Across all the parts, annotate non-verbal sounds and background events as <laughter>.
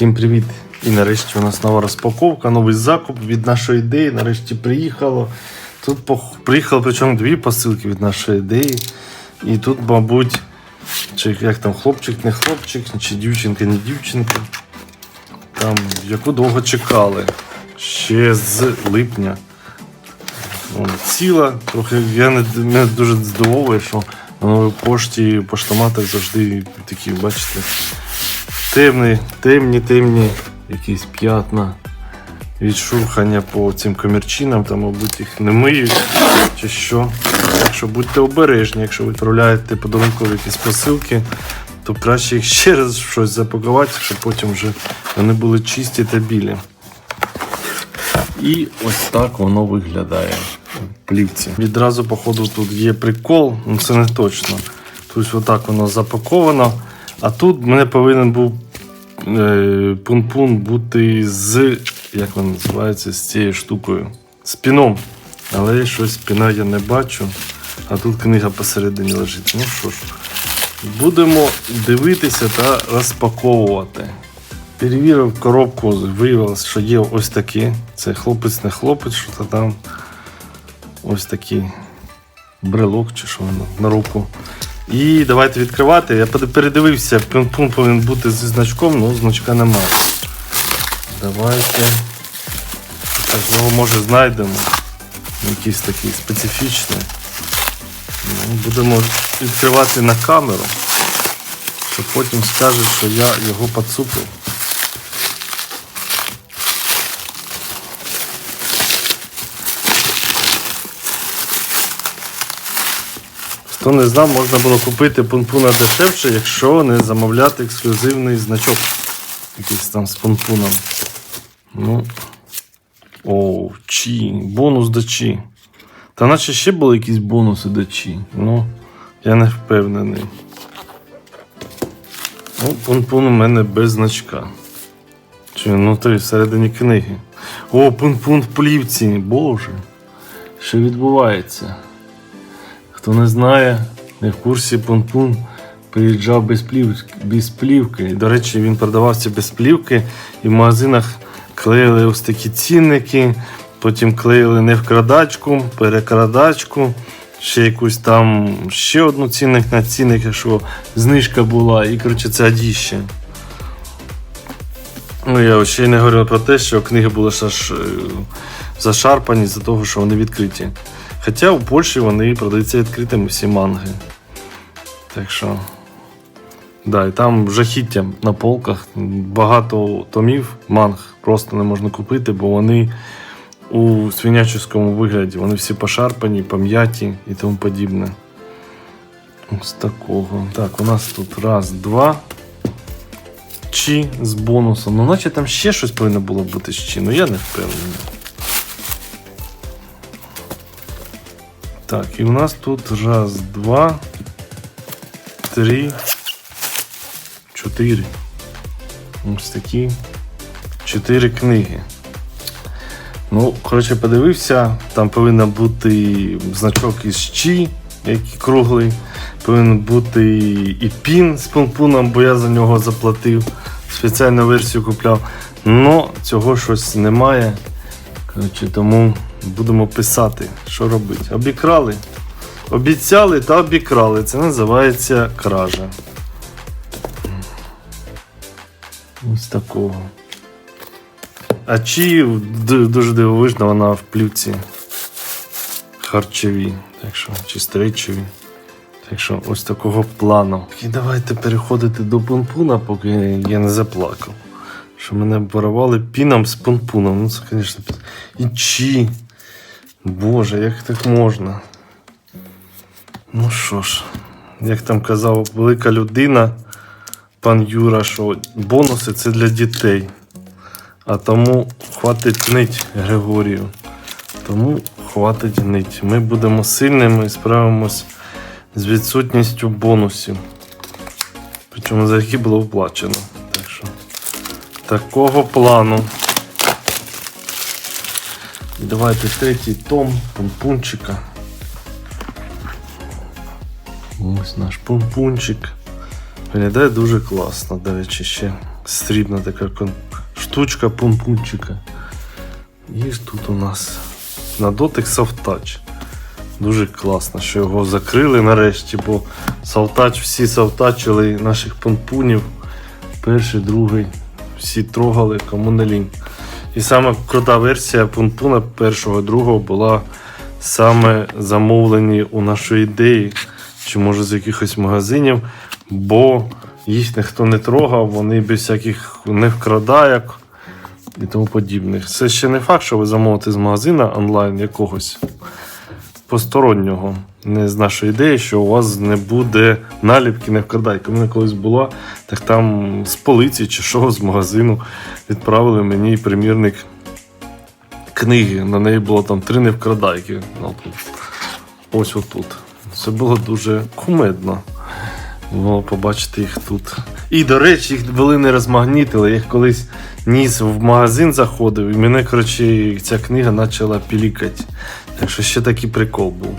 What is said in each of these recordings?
Всім привіт! І нарешті у нас нова розпаковка, новий закуп від нашої ідеї. Нарешті приїхало. Тут приїхало причому дві посилки від нашої ідеї. І тут, мабуть, чи як там хлопчик, не хлопчик, чи дівчинка, не дівчинка. Там, яку довго чекали. Ще з липня. Вона ціла. Трохи я не, мене дуже здивовує, що на новій пошті поштоматах завжди такі, бачите, темні, темні, темні якісь п'ятна від шурхання по цим комірчинам, там, мабуть, їх не миють чи що. Так що будьте обережні, якщо ви відправляєте подарункові якісь посилки, то краще їх ще раз щось запакувати, щоб потім вже вони були чисті та білі. І ось так воно виглядає в плівці. Відразу, походу, тут є прикол, ну це не точно. Тобто, отак воно запаковано. А тут мене повинен був е, пун-пун бути з, як він називається, з цією штукою. З. Але щось піна я не бачу. А тут книга посередині лежить. Ну що ж, будемо дивитися та розпаковувати. Перевірив коробку, виявилось, що є ось такі. Це хлопець не хлопець, що то там ось такий брелок чи що воно на руку. І давайте відкривати. Я пере- передивився, пункт повинен бути зі значком, але значка немає. Давайте. Його може знайдемо. Якийсь такий специфічний. Ну, будемо відкривати на камеру, щоб потім скаже, що я його поцупив. Хто не знав, можна було купити пунпуна дешевше, якщо не замовляти ексклюзивний значок. Якийсь там з пунпуном. Ну. О, чі. Бонус до чі. Та наче ще були якісь бонуси до чі. Ну, я не впевнений. Ну, пунпун у мене без значка. Чи ну той всередині книги. О, пунпун в плівці. Боже. Що відбувається? Хто не знає, не в курсі Пунпун приїжджав без плівки, без плівки. І, до речі, він продавався без плівки, і в магазинах клеїли ось такі цінники, потім клеїли не вкрадачку, перекрадачку, ще якусь там ще одну цінник на цінник, якщо знижка була, і коротше це адіще. Ну, я ще й не говорив про те, що книги були е, зашарпані з-за того, що вони відкриті. Хоча у Польщі вони продаються відкритими всі манги. Так що. Да, і там жахіття на полках. Багато томів манг просто не можна купити, бо вони у свинячому вигляді. Вони всі пошарпані, пом'яті і тому подібне. Ось такого. Так, у нас тут раз, два. Чи з бонусом. Ну, наче там ще щось повинно було бути з чи, ну я не впевнений. Так, і у нас тут раз, два, три, чотири. Ось такі чотири книги. Ну, коротше, подивився, там повинен бути значок із Чі, який круглий. Повинен бути і пін з помпуном, бо я за нього заплатив. Спеціальну версію купляв. Но цього щось немає. Коротше, тому будемо писати, що робити. Обікрали. Обіцяли та обікрали. Це називається кража. Ось такого. А чи дуже дивовижно вона в плівці харчові, так що, чи стрейчові. Так що ось такого плану. І давайте переходити до пунпуна, поки я не заплакав. Що мене порвали піном з пунпуном. Ну це, звісно, і чи. Боже, як так можна? Ну що ж, як там казав велика людина, пан Юра, що бонуси це для дітей. А тому хватить нить Григорію. Тому хватить нить. Ми будемо сильними і справимось з відсутністю бонусів. Причому за які було оплачено. Так що такого плану. І Давайте третій том помпунчика. Ось наш помпунчик. Виглядає дуже класно, до речі, ще Срібна така штучка пумпунчика. І тут у нас на дотик Touch. Дуже класно, що його закрили нарешті, бо Савтач, всі савтачили наших помпунів. Перший, другий, всі трогали, кому не лінь. І саме крута версія пунпуна першого другого була саме замовлені у нашої ідеї, чи може з якихось магазинів, бо їх ніхто не трогав, вони без всяких не вкрадайок і тому подібних. Це ще не факт, що ви замовите з магазина онлайн якогось постороннього, не з нашої ідеї, що у вас не буде наліпки не вкрадайки. У мене колись була, так там з полиці чи що з магазину відправили мені примірник книги. На неї було там три не вкрадайки. Ну. Ось отут. Це було дуже кумедно. Було побачити їх тут. І, до речі, їх були не розмагнітили. Я їх колись ніс в магазин заходив, і мене, коротше, ця книга почала пілікати. Так що ще такий прикол був.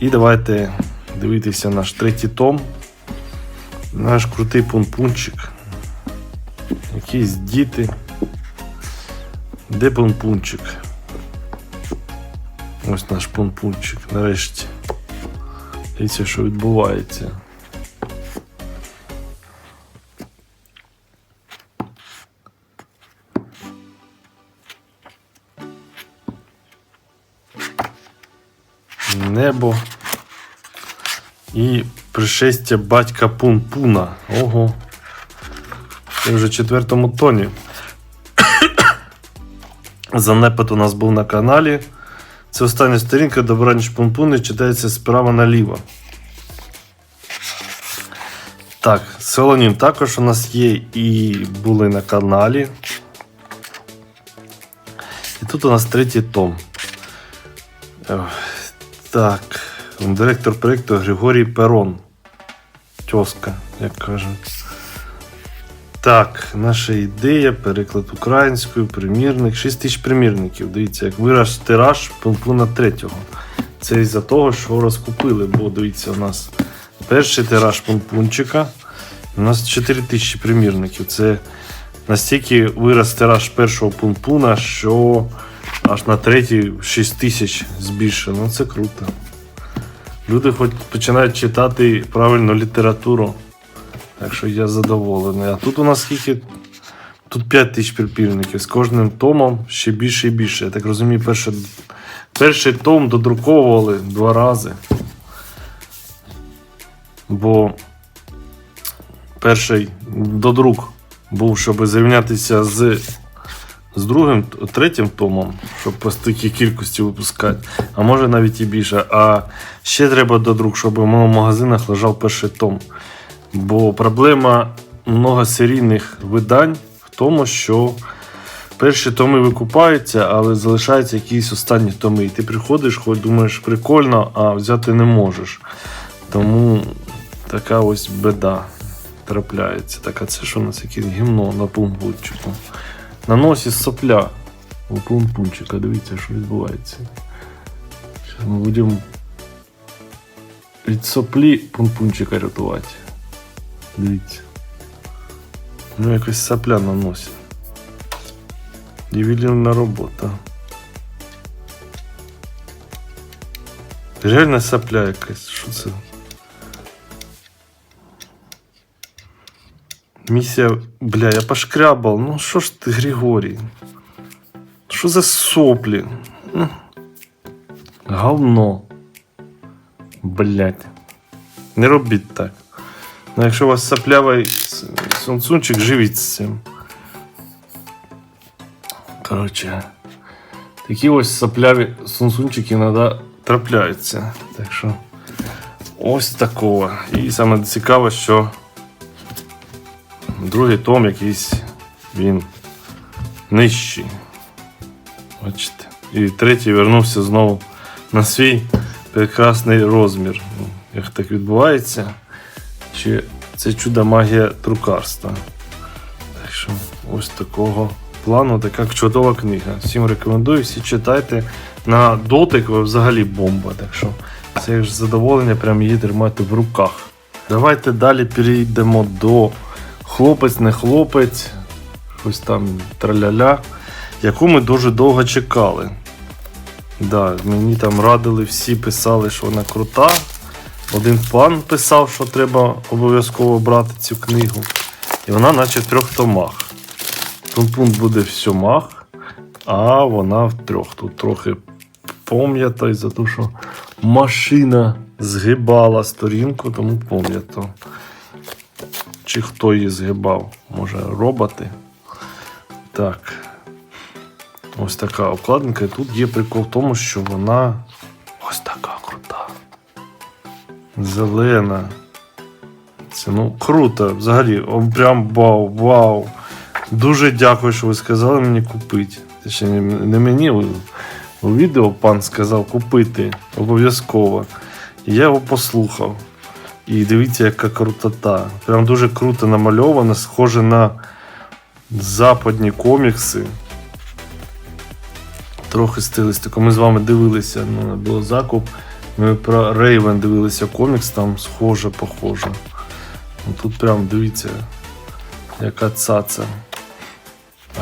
І давайте дивитися наш третій том. Наш крутий пунпунчик. Якісь діти. Де пунпунчик? Ось наш пунпунчик, нарешті. Дивіться, що відбувається. Небо і пришестя батька Пунпуна. Ого. Це вже в четвертому тоні. Занепад у нас був на каналі. Це остання сторінка Добраніч Пунпуни читається справа наліво. Так, Солонін також у нас є і були на каналі. І тут у нас третій том. Так, директор проєкту Григорій Перон. Тьоска, як кажуть. Так, наша ідея, переклад українською, примірник. 6 тисяч примірників. Дивіться, як вираз тираж пункту третього. Це із-за того, що розкупили, бо дивіться, у нас перший тираж пунпунчика. У нас 4 тисячі примірників. Це настільки вираз тираж першого пунпуна, що аж на третій 6 тисяч збільшено. Ну це круто. Люди хоч починають читати правильну літературу. Так що я задоволений. А тут у нас скільки? Тут 5 тисяч припільників. З кожним томом ще більше і більше. Я так розумію, перший, перший том додруковували два рази. Бо перший додрук був, щоб зрівнятися з, з другим, третім томом, щоб по такій кількості випускати. А може навіть і більше. А ще треба додрук, щоб у магазинах лежав перший том. Бо проблема многосерійних видань в тому, що перші томи викупаються, але залишаються якісь останні томи. І ти приходиш, хоч думаєш, прикольно, а взяти не можеш. Тому така ось біда трапляється. Так, а це що у нас якесь гімно на пумпунчику. На носі сопля у пумпунчика. Дивіться, що відбувається. Зараз ми будемо від соплі пумпунчика рятувати. Дивіться. Ну, якось сапля на носі. Ювелірна робота. Реально сапля якась. Що це? Місія. Бля, я пошкрябав. Ну що ж ти, Григорій? Що за соплі? Говно. Блять. Не робіть так. Ну, якщо у вас саплявий с- сунцунчик, живіть з цим. Коротше, такі ось сапляві сунцунчики іноді трапляються. Так що ось такого. І саме цікаве, що другий том якийсь він нижчий. Бачите. І третій вернувся знову на свій прекрасний розмір. Ну, Як так відбувається? Чи це чудо магія друкарства. Так що ось такого плану така чудова книга. Всім рекомендую, всі читайте. На дотик ви взагалі бомба. Так що це ж задоволення прям її тримати в руках. Давайте далі перейдемо до хлопець, не хлопець, щось там траляля, яку ми дуже довго чекали. Да, мені там радили, всі писали, що вона крута. Один пан писав, що треба обов'язково брати цю книгу. І вона наче в трьох томах. Пункт буде в сьомах, а вона в трьох. Тут трохи пом'ята із-за того, що машина згибала сторінку, тому пом'ято. Чи хто її згибав? Може, роботи? Так. Ось така обкладинка. І тут є прикол в тому, що вона ось така крута. Зелена. Це ну круто. Взагалі, о, прям вау, вау. Дуже дякую, що ви сказали мені купити. Точніше, не, мені, у відео пан сказав купити обов'язково. Я його послухав. І дивіться, яка крутота. Прям дуже круто намальовано, схоже на западні комікси. Трохи стилістику. Ми з вами дивилися, ну, було закуп. Ми про Рейвен дивилися комікс, там схоже, похоже. Ну, тут прям дивіться, яка цаца.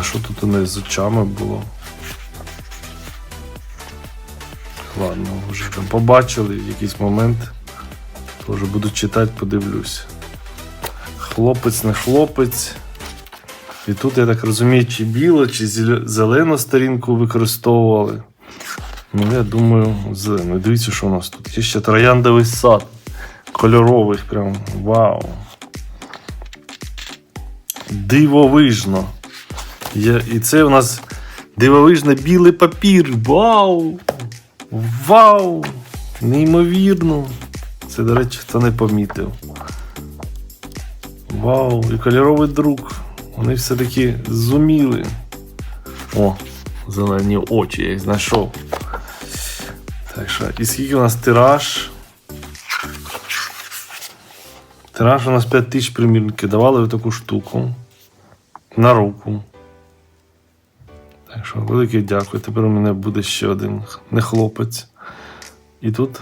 А що тут у неї з очами було? Ладно, вже там побачили якийсь момент. Тоже буду читати, подивлюсь. Хлопець не хлопець. І тут, я так розумію, чи біло, чи зелену сторінку використовували. Ну, я думаю, зелену. Дивіться, що у нас тут. Є ще трояндовий сад. Кольоровий прям. Вау. Дивовижно. Є, і це у нас дивовижно білий папір. Вау! Вау! Неймовірно. Це, до речі, хто не помітив. Вау, і кольоровий друк. Вони все-таки зуміли. О, зелені очі я їх знайшов. Так що, і скільки у нас тираж? Тираж у нас 5 тисяч примірників. Давали таку штуку. На руку. Так що, велике дякую. Тепер у мене буде ще один не хлопець. І тут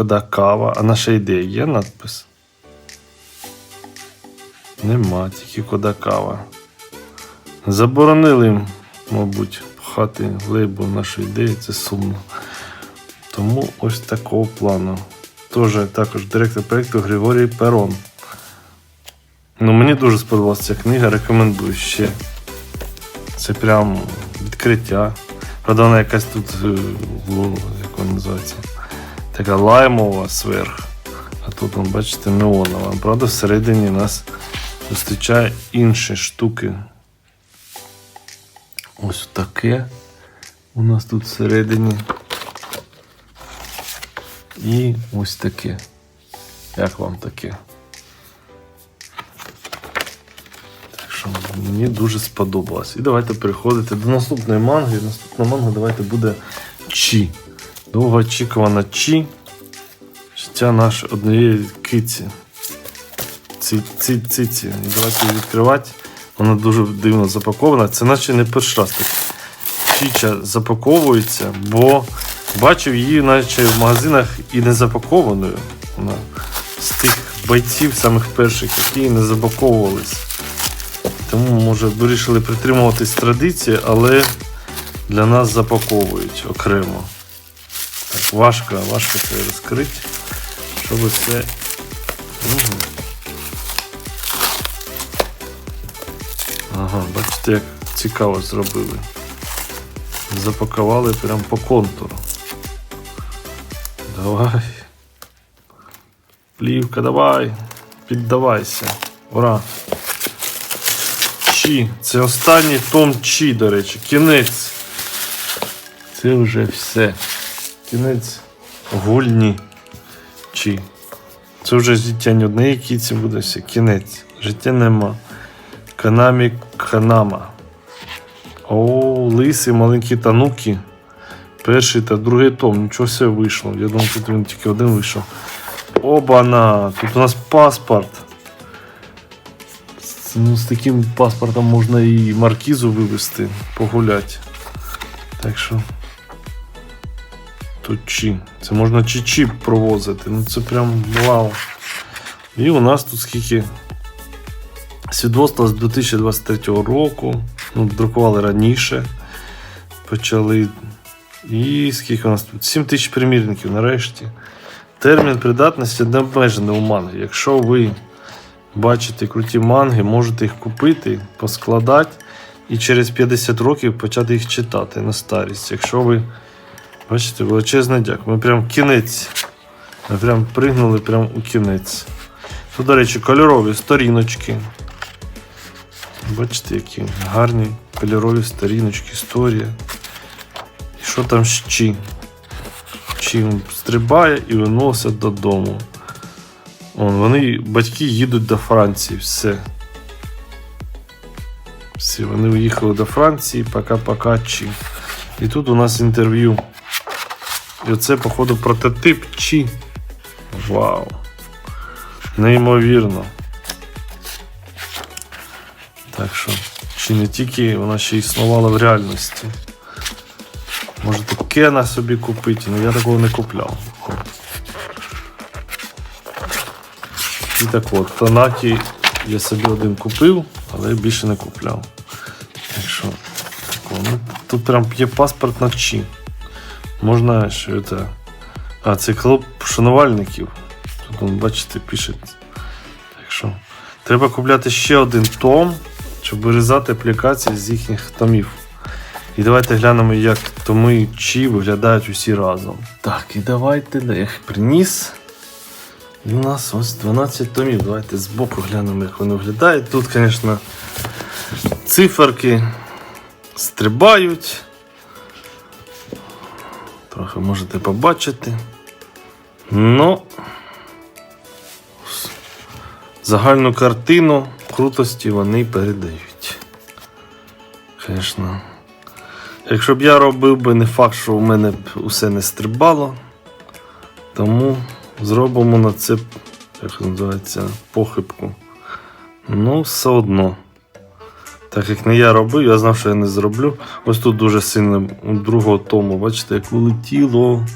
кода кава. А наша ідея є надпис? Нема, тільки кода кава. Заборонили, їм, мабуть, пхати лейбл нашої ідеї, це сумно. Тому ось такого плану. Тоже також директор проєкту Григорій Перон. Ну, мені дуже сподобалася ця книга, рекомендую ще. Це прям відкриття. Правда, вона якась тут, е, як вона називається, така лаймова сверх. А тут, вон, бачите, неонова. Правда, всередині нас зустрічає інші штуки. Ось таке. У нас тут всередині. І ось таке. Як вам таке? Так що мені дуже сподобалось. І давайте переходити до наступної манги. Наступна манга давайте буде Чі. Довгоочікувана Чі. Життя наше однієї киці. Ці, ці, ці, давайте її відкривати. Вона дуже дивно запакована. Це наче не перший раз. Чіча запаковується, бо бачив її наче в магазинах і не запакованою. Вона з тих бойців, самих перших, які не запаковувались. Тому, може, вирішили притримуватись традиції, але для нас запаковують окремо. Важко, важко це розкрити, щоб все. Угу. Ага, бачите, як цікаво зробили. Запакували прям по контуру. Давай. Плівка, давай. Піддавайся. Ура. Чі. Це останній том Чі, до речі. Кінець. Це вже все. Кінець гульні Чі. Це вже життя не однієї кіці буде все. Кінець. Життя нема. Канамі Канама. О, лисий, маленькі тануки. Перший та другий том. Нічого все вийшло. Я думав, тут він тільки один вийшов. Оба-на! Тут у нас паспорт. Ну, з таким паспортом можна і маркізу вивезти, погуляти. Так що. Чи. Це можна чи-чи провозити. Ну це прям вау. І у нас тут скільки Свідоцтво з 2023 року. Ну, друкували раніше. Почали. І скільки у нас тут? 7 тисяч примірників нарешті. Термін придатності не обмежений у манги. Якщо ви бачите круті манги, можете їх купити, поскладати і через 50 років почати їх читати на старість. Якщо ви бачите, величезний дяк. Ми прям кінець. Ми прям пригнули прям у кінець. Тут, до речі, кольорові сторіночки. Бачите, які гарні кольорові сторіночки, історія. І що там чи? Чим стрибає і виносить додому. Вон, вони, батьки їдуть до Франції, все. Всі, вони уїхали до Франції, пока-пока чи. І тут у нас інтерв'ю. І оце, походу, прототип чи. Вау. Неймовірно. Так що, чи не тільки вона ще існувала в реальності. Можете Кена собі купити, але я такого не купляв. І так от, Танакі я собі один купив, але більше не купляв. Так що, тако, ну, тут прям є паспорт на чи. Можна що це. А, це клуб шанувальників. Тут, бачите, пише. Так що, треба купляти ще один том, щоб вирізати аплікації з їхніх томів. І давайте глянемо, як томи чи виглядають усі разом. Так, і давайте я їх приніс. І у нас ось 12 томів. Давайте збоку глянемо, як вони виглядають. Тут, звісно, циферки стрибають. Трохи можете побачити. Ну, загальну картину крутості вони передають. Звісно. Якщо б я робив би не факт, що у мене б усе не стрибало, тому зробимо на це, як називається, похибку. Ну, все одно. Так як не я робив, я знав, що я не зроблю. Ось тут дуже сильно у другого тому, бачите, як улетіло.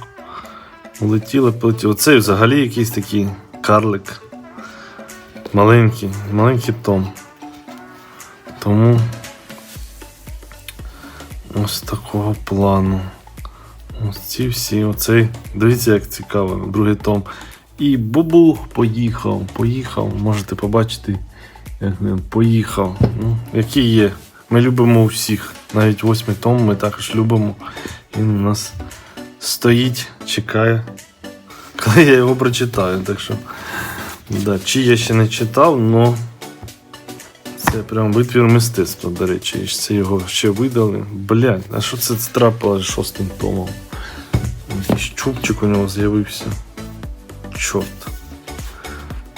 Улетіло, полетіло. Оцей взагалі якийсь такий карлик. Маленький, маленький том. Тому ось такого плану. Ось ці всі, оцей. Дивіться, як цікаво, другий том. І бубух поїхав, поїхав. Можете побачити, як він поїхав. Ну, який є. Ми любимо всіх. Навіть восьмий том ми також любимо. Він у нас стоїть, чекає, <laughs> коли я його прочитаю. Так що, да, чи я ще не читав, але це прям витвір мистецтва, до речі. І Це його ще видали. Блядь, а що це трапило з шостим томом? Якийсь чубчик у нього з'явився. Чорт.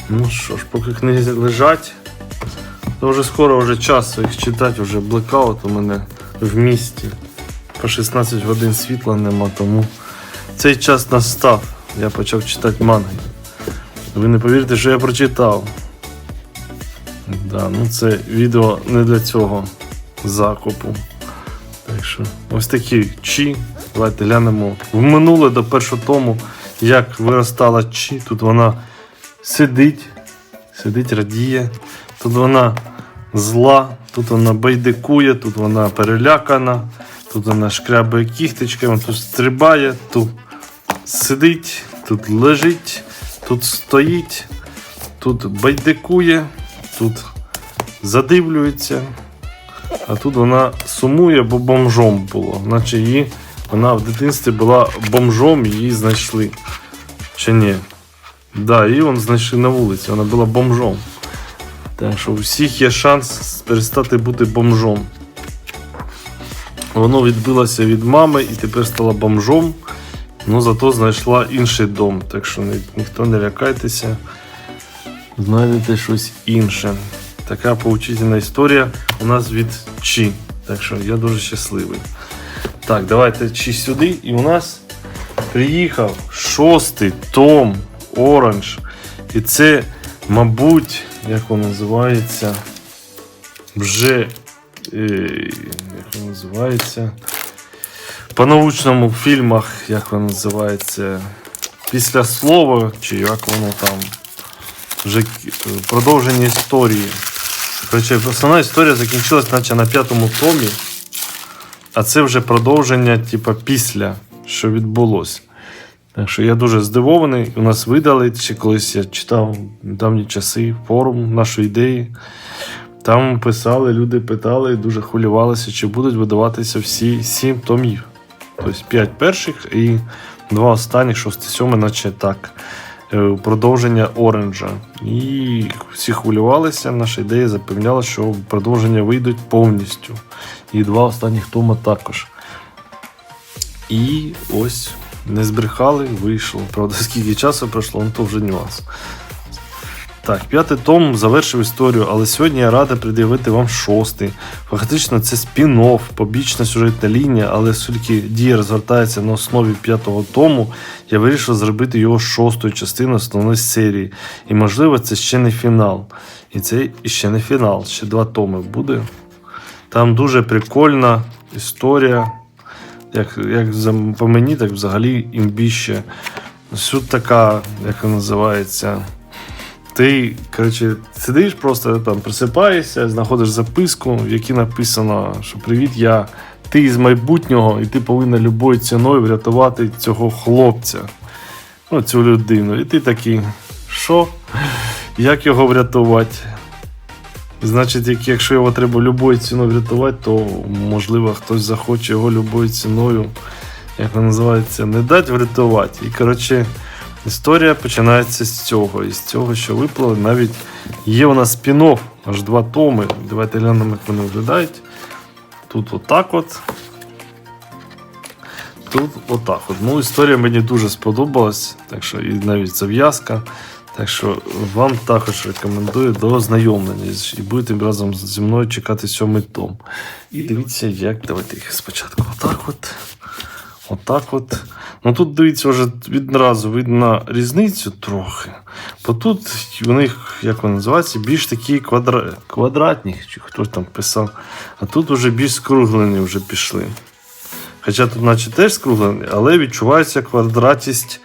Ну що ж, поки книги лежать, то вже скоро вже час їх читати, вже блекаут у мене в місті. По 16 годин світла нема, тому цей час настав. Я почав читати манги. Ви не повірите, що я прочитав. Да, ну це відео не для цього закупу. Так що, ось такі чі. Давайте глянемо в минуле до першого тому, як виростала чі. Тут вона сидить, сидить, радіє. Тут вона зла, тут вона байдикує, тут вона перелякана, тут вона шкрябає кіхтичками, тут стрибає, тут сидить, тут лежить, тут стоїть, тут байдикує, тут задивлюється. А тут вона сумує, бо бомжом було. Наче її вона в дитинстві була бомжом, її знайшли. Чи ні? Да, її вон знайшли на вулиці, вона була бомжом. Так що у всіх є шанс перестати бути бомжом. Воно відбилося від мами і тепер стала бомжом, ну зато знайшла інший дом. Так що ні, ніхто не лякайтеся, знайдете щось інше. Така поучительна історія у нас від Чі. Так що я дуже щасливий. Так, давайте Чі сюди. І у нас приїхав шостий том Оранж. І це, мабуть, як воно називається, вже е, як воно називається. По научному фільмах, як воно називається, після слова, чи як воно там, вже продовження історії. Коротше, основна історія закінчилась наче на п'ятому томі, а це вже продовження, типа, після, що відбулося. Так що я дуже здивований. У нас видали, ще колись я читав давні часи форум нашої ідеї. Там писали, люди питали, дуже хвилювалися, чи будуть видаватися всі сім томів. Тобто п'ять перших і два останніх, шостий, сьомий, наче так. е, Продовження Оранжа. І всі хвилювалися. Наша ідея запевняла, що продовження вийдуть повністю. І два останніх тома також. І ось не збрехали, вийшло. Правда, скільки часу пройшло, ну то вже нюанс. Так, п'ятий том завершив історію, але сьогодні я рада пред'явити вам шостий. Фактично, це спін-офф, побічна сюжетна лінія, але оскільки дія розгортається на основі п'ятого тому, я вирішив зробити його шостою частиною основної серії. І можливо, це ще не фінал. І це ще не фінал, ще два томи буде. Там дуже прикольна історія. Як, як за- по мені, так взагалі імбіще. Суть така, як називається. Ти, коротше, сидиш просто там, просипаєшся, знаходиш записку, в якій написано, що привіт, я ти із майбутнього, і ти повинна любою ціною врятувати цього хлопця, ну, цю людину. І ти такий, що? Як його врятувати? Значить, якщо його треба любою ціною врятувати, то можливо хтось захоче його любою ціною, як вона називається, не дати врятувати. І коротше, історія починається з цього. І з цього, що виплили, навіть є у нас спін-офф, аж два томи. Давайте глянемо, як вони виглядають. Тут отак от. Тут отак от. Ну, історія мені дуже сподобалась, так що і навіть зав'язка. Так що вам також рекомендую до ознайомлення і будете разом зі мною чекати сьомий том. І дивіться, як давайте їх спочатку отак от. Отак от. Ну тут дивіться, вже відразу видно різницю трохи. Бо тут у них, як вони називаються, більш такі квадра... квадратні, чи хтось там писав. А тут вже більш скруглені вже пішли. Хоча тут, наче теж скруглені, але відчувається квадратість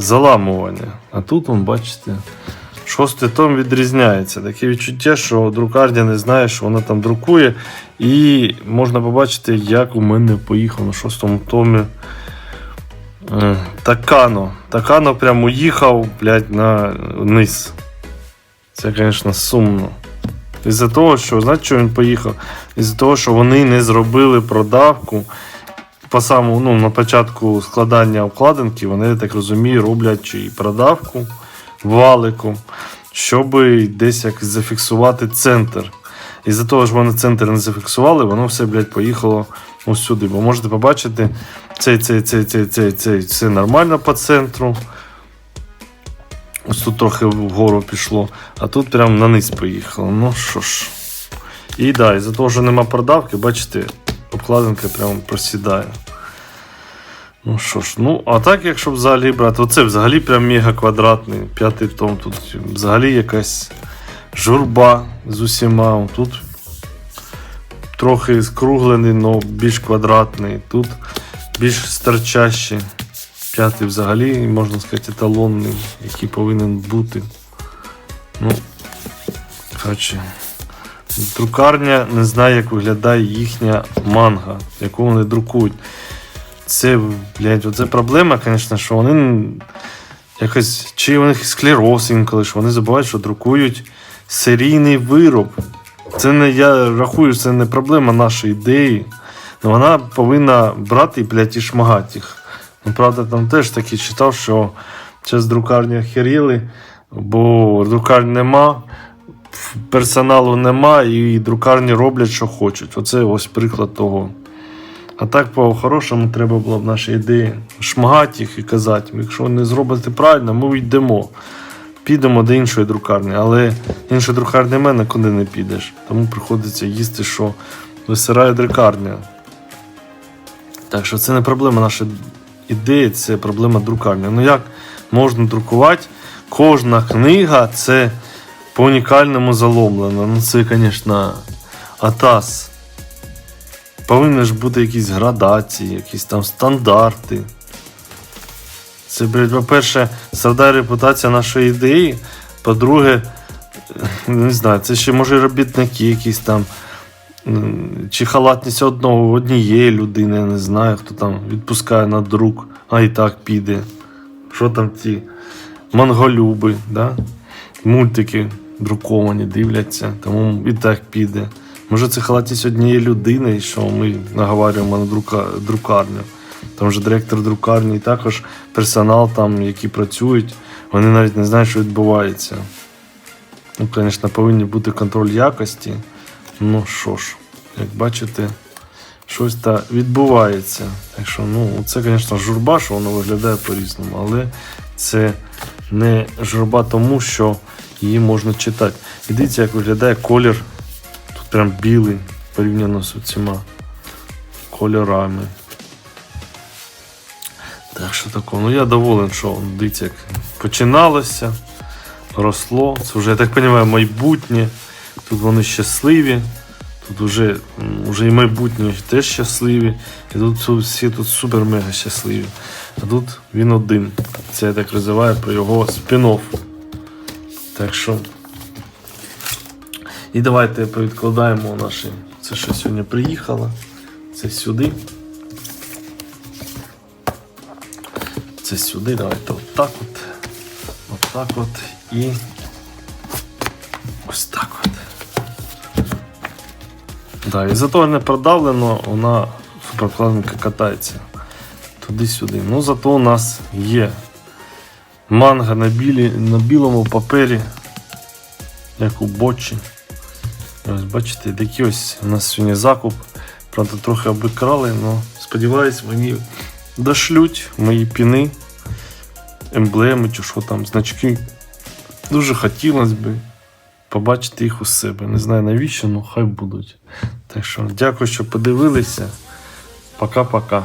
заламування. А тут, вон, бачите, шостий том відрізняється. Таке відчуття, що друкарня не знає, що вона там друкує. І можна побачити, як у мене поїхав на шостому томі. е, Такано. Такано прямо уїхав, блядь, на низ. Це, звісно, сумно. Із-за того, що, знаєте, що він поїхав? Із-за того, що вони не зробили продавку по самому, ну, на початку складання обкладинки, вони, так розумію, роблять чи продавку валику, щоб десь як зафіксувати центр. І за того, що вони центр не зафіксували, воно все, блядь, поїхало ось сюди. Бо можете побачити, цей, цей, цей, цей, цей, цей, все нормально по центру. Ось тут трохи вгору пішло, а тут прям на низ поїхало. Ну що ж. І да, із-за того, що нема продавки, бачите, обкладинка прямо просідає. Ну що ж, ну, а так, якщо взагалі брати, оце взагалі прям мега квадратний. П'ятий том, тут взагалі якась журба з усіма. Тут трохи скруглений, але більш квадратний. Тут більш старчащий. П'ятий взагалі, можна сказати, еталонний, який повинен бути. Ну, коротше. Друкарня не знає, як виглядає їхня манга, яку вони друкують. Це, блядь, оце проблема, звісно, що вони якось. Чи у них склероз інколи, що вони забувають, що друкують серійний вироб. Це не я рахую, це не проблема нашої ідеї. Но вона повинна брати блядь, і шмагати їх. Ну, правда, там теж таки читав, що зараз друкарні охеріли, бо друкарень нема, персоналу нема, і друкарні роблять, що хочуть. Оце ось приклад того. А так, по-хорошому, треба було б наші ідеї шмагати їх і казати, якщо не зробите правильно, ми йдемо. Підемо до іншої друкарні, але іншої друкарні в мене куди не підеш. Тому приходиться їсти, що висирає друкарня. Так що це не проблема нашої ідеї, це проблема друкарні. Ну як можна друкувати? Кожна книга це по унікальному заломлено. Ну це, звісно, атас. Повинні ж бути якісь градації, якісь там стандарти. Це, блядь, по-перше, страдає репутація нашої ідеї. По-друге, не знаю, це ще може робітники якісь там. Чи халатність одного однієї людини, я не знаю, хто там відпускає на друк, а і так піде. Що там ті монголюби, да? Мультики друковані, дивляться, тому і так піде. Може, це халатність однієї людини, що ми наговарюємо на друка, друкарню. Там же директор друкарні, і також персонал, там, які працюють, вони навіть не знають, що відбувається. Ну, звісно, повинен бути контроль якості. Ну що ж, як бачите, щось та відбувається. Так що, ну, це, звісно, журба, що воно виглядає по-різному, але це не журба тому, що її можна читати. І дивіться, як виглядає колір. Тут прям білий порівняно з цими кольорами. Так що такого. Ну я доволен, що дивіться, як починалося, росло. Це вже, я так розумію, майбутнє. Тут вони щасливі. Тут вже, вже і майбутнє теж щасливі. І тут всі тут супер-мега щасливі. А тут він один. Це я так розвиваю про його спін-офф. Так що. І давайте повідкладаємо наші. Це що сьогодні приїхало. Це сюди. Це сюди. Давайте отак от. Отак от. І ось так от. Да, і зато не продавлено, вона суперкладненько катається. Туди-сюди. Ну зато у нас є манга на, білі, на білому папері, як у бочі. Ось бачите, такий ось у нас сьогодні закуп. Правда, трохи обікрали, але сподіваюсь, мені дошлють мої піни, емблеми чи що там, значки. Дуже хотілося б побачити їх у себе. Не знаю навіщо, але хай будуть. Так що дякую, що подивилися. Пока-пока.